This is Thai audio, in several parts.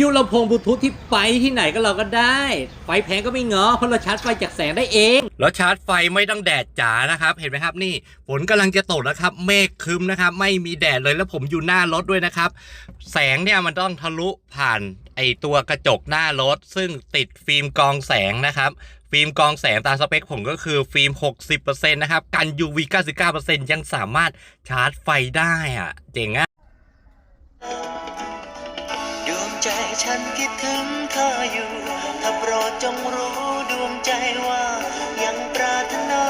ยูลำโพงบลูทูธที่ไปที่ไหนก็เราก็ได้ ไฟแพงก็ไม่งอเพราะเราชาร์จไฟจากแสงได้เอง แล้วชาร์จไฟไม่ต้องแดดจ๋านะครับ เห็นไหมครับนี่ฝนกำลังจะตกแล้วครับ เมฆครึ้มนะครับ ไม่มีแดดเลยแล้วผมอยู่หน้ารถด้วยนะครับ แสงเนี่ยมันต้องทะลุผ่านไอตัวกระจกหน้ารถ ซึ่งติดฟิล์มกรองแสงนะครับ ฟิล์มกรองแสงตามสเปคผมก็คือฟิล์ม 60%นะครับกัน UV 99%ยังสามารถชาร์จไฟได้อะเจ๋งอะ ฉันคิดถึงเธออยู่ ถ้าโปรดจงรู้ดวงใจว่า ยังปรารถนา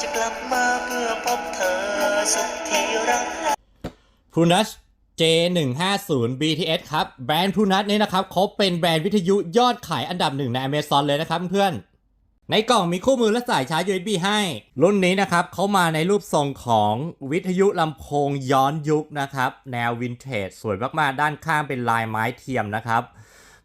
จะกลับมาเพื่อพบเธอสักทีรักพ r นัส J150 BTS ครับ แบรนด์ p r นัสนี่นะครับเขาเป็นแบรนด์วิทยุยอดขายอันดับหนึ่งใน Amazon เลยนะครับเพื่อนๆ ในกล่องมีคู่มือและสายชาร์จ USB ให้ รุ่นนี้นะครับเขามาในรูปทรงของวิทยุลำโพงย้อนยุคนะครับ แนววินเทจสวยมากๆ ด้านข้างเป็นลายไม้เทียมนะครับ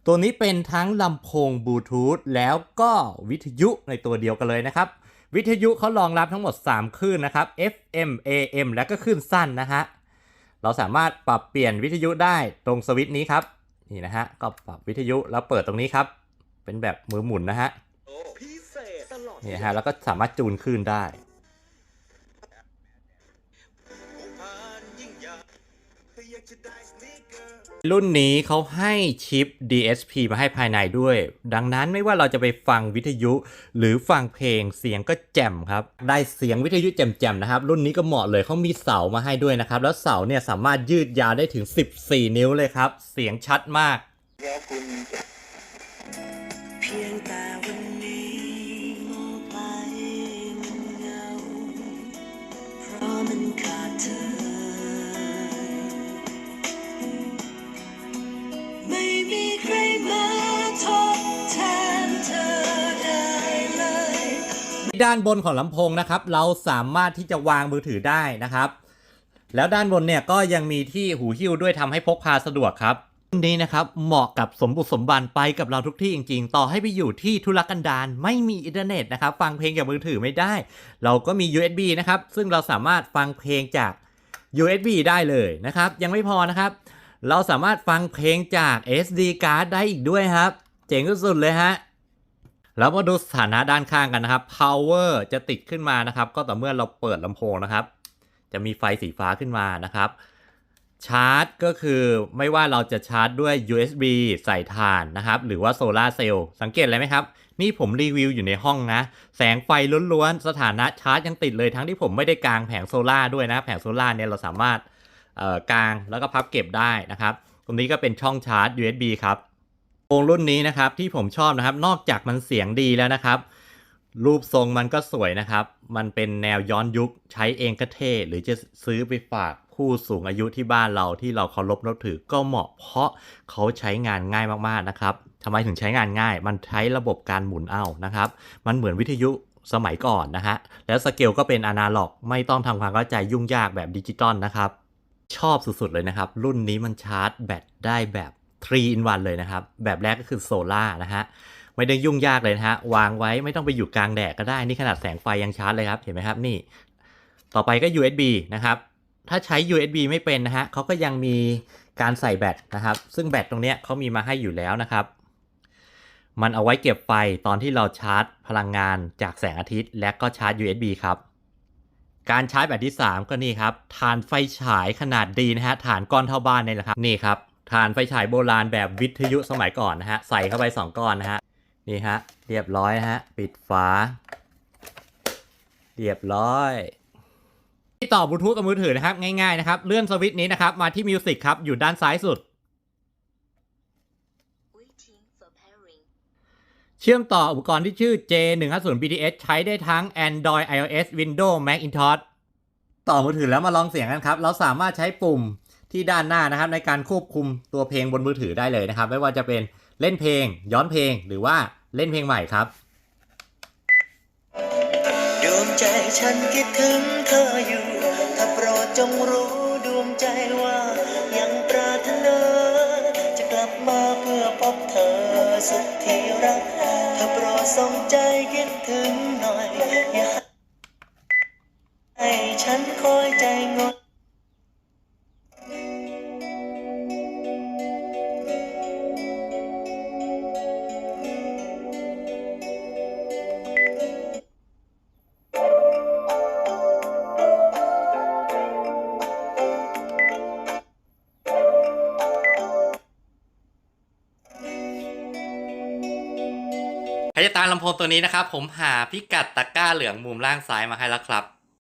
ตัวนี้เป็นทั้งลำโพงบลูทูธแล้วก็วิทยุในตัวเดียวกันเลยนะครับ วิทยุเขารองรับทั้งหมด 3 คลื่นนะครับ FM AM และก็คลื่นสั้นนะฮะเราสามารถปรับเปลี่ยนวิทยุได้ตรงสวิตช์นี้ครับนี่นะฮะก็ปรับวิทยุแล้วเปิดตรงนี้ครับ เป็นแบบมือหมุนนะฮะ เนี่นะฮะแล้วก็สามารถจูนคลื่นได้ รุ่นนี้เขาให้ชิป DSP มาให้ภายในด้วย ดังนั้นไม่ว่าเราจะไปฟังวิทยุ หรือฟังเพลงเสียงก็แจ่มครับ ได้เสียงวิทยุแจ่มๆนะครับ รุ่นนี้ก็เหมาะเลยเขามีเสามาให้ด้วยนะครับ แล้วเสาเนี่ยสามารถยืดยาวได้ถึง 14 นิ้วเลยครับ เสียงชัดมากเมันขาดเธอ ไม่มีใครมาทดแทนเธอได้เลย ด้านบนของลำโพงนะครับ เราสามารถที่จะวางมือถือได้นะครับ แล้วด้านบนเนี่ยก็ยังมีที่หูหิ้วด้วยทำให้พกพาสะดวกครับ รุ่นนี้นะครับเหมาะกับสมบุกสมบันไปกับเราทุกที่จริง ๆ ต่อให้ไปอยู่ที่ทุรกันดารไม่มีอินเทอร์เน็ตนะครับ ฟังเพลงจากมือถือไม่ได้ เราก็มี USB นะครับ ซึ่งเราสามารถฟังเพลงจาก USB ได้เลยนะครับ ยังไม่พอนะครับ เราสามารถฟังเพลงจาก SD card ได้อีกด้วยครับ เจ๋งสุดๆเลยฮะแล้วมาดูสถานะด้านข้างกันนะครับ power จะติดขึ้นมานะครับ ก็ต่อเมื่อเราเปิดลำโพงนะครับ จะมีไฟสีฟ้าขึ้นมานะครับ ชาร์จก็คือไม่ว่าเราจะชาร์จด้วย USB ใส่ถ่านนะครับ หรือว่าโซลาเซลล์สังเกตอะไรไหมครับ นี่ผมรีวิวอยู่ในห้องนะ แสงไฟล้วนๆ สถานะชาร์จยังติดเลยทั้งที่ผมไม่ได้กางแผงโซลาด้วยนะ แผงโซลาเนี่ยเราสามารถกางแล้วก็พับเก็บได้นะครับ ตรงนี้ก็เป็นช่องชาร์จ USB ครับโองรุ่นนี้นะครับที่ผมชอบนะครับ นอกจากมันเสียงดีแล้วนะครับรูปทรงมันก็สวยนะครับ มันเป็นแนวย้อนยุคใช้เองก็เท่หรือจะซื้อไปฝาก ผู้สูงอายุที่บ้านเราที่เราเคารพนับถือก็เหมาะเพราะเขาใช้งานง่ายมากๆนะครับทำไมถึงใช้งานง่าย มันใช้ระบบการหมุนเอานะครับ มันเหมือนวิทยุสมัยก่อนนะฮะ แล้วสเกลก็เป็นอนาล็อก ไม่ต้องทำความเข้าใจยุ่งยากแบบดิจิตอลนะครับ ชอบสุดๆเลยนะครับ รุ่นนี้มันชาร์จแบตได้แบบ3 in 1เลยนะครับ แบบแรกก็คือโซล่านะฮะ ไม่ได้ยุ่งยากเลยนะฮะ วางไว้ไม่ต้องไปอยู่กลางแดดก็ได้ นี่ขนาดแสงไฟยังชาร์จเลยครับ เห็นไหมครับนี่ ต่อไปก็ USB นะครับ ถ้าใช้ USB ไม่เป็นนะฮะเขาก็ยังมีการใส่แบตนะครับ ซึ่งแบตตรงเนี้ยเขามีมาให้อยู่แล้วนะครับ มันเอาไว้เก็บไฟตอนที่เราชาร์จพลังงานจากแสงอาทิตย์ และก็ชาร์จ USB ครับ การชาร์จแบบที่ 3 ก็นี่ครับฐานไฟฉายขนาดดีนะฮะฐานก้อนเท่าบ้านนี่แหละครับนี่ครับฐานไฟฉายโบราณแบบวิทยุสมัยก่อนนะฮะใส่เข้าไป 2 ก้อนนะฮะนี่ฮะเรียบร้อยนะฮะปิดฝาเรียบร้อย ที่ต่อบลูทูธกับมือถือนะครับง่ายๆนะครับเลื่อนสวิตช์นี้นะครับมาที่มิวสิกครับอยู่ด้านซ้ายสุด Waiting for pairing. เชื่อมต่ออุปกรณ์ที่ชื่อ J150 BTS ใช้ได้ทั้ง Android iOS Windows Macintosh ต่อมือถือแล้วมาลองเสียงกันครับ เราสามารถใช้ปุ่มที่ด้านหน้านะครับ ในการควบคุมตัวเพลงบนมือถือได้เลยนะครับ ไม่ว่าจะเป็นเล่นเพลง ย้อนเพลงหรือว่าเล่นเพลงใหม่ครับดวงใจฉันคิดถึงเธออยู่ถ้าโปรด จงรู้ดวงใจว่ายังปรารถนา จะกลับมาเพื่อพบเธอสุดที่รักถ้าโปรดสรงใจคิดถึงหน่อย อย่าให้ฉันคอยใจงด รจะตามลำโพงตัวนี้นะครับ ผมหาพิกัดตะกร้าเหลืองมุมล่างซ้ายมาให้แล้วครับ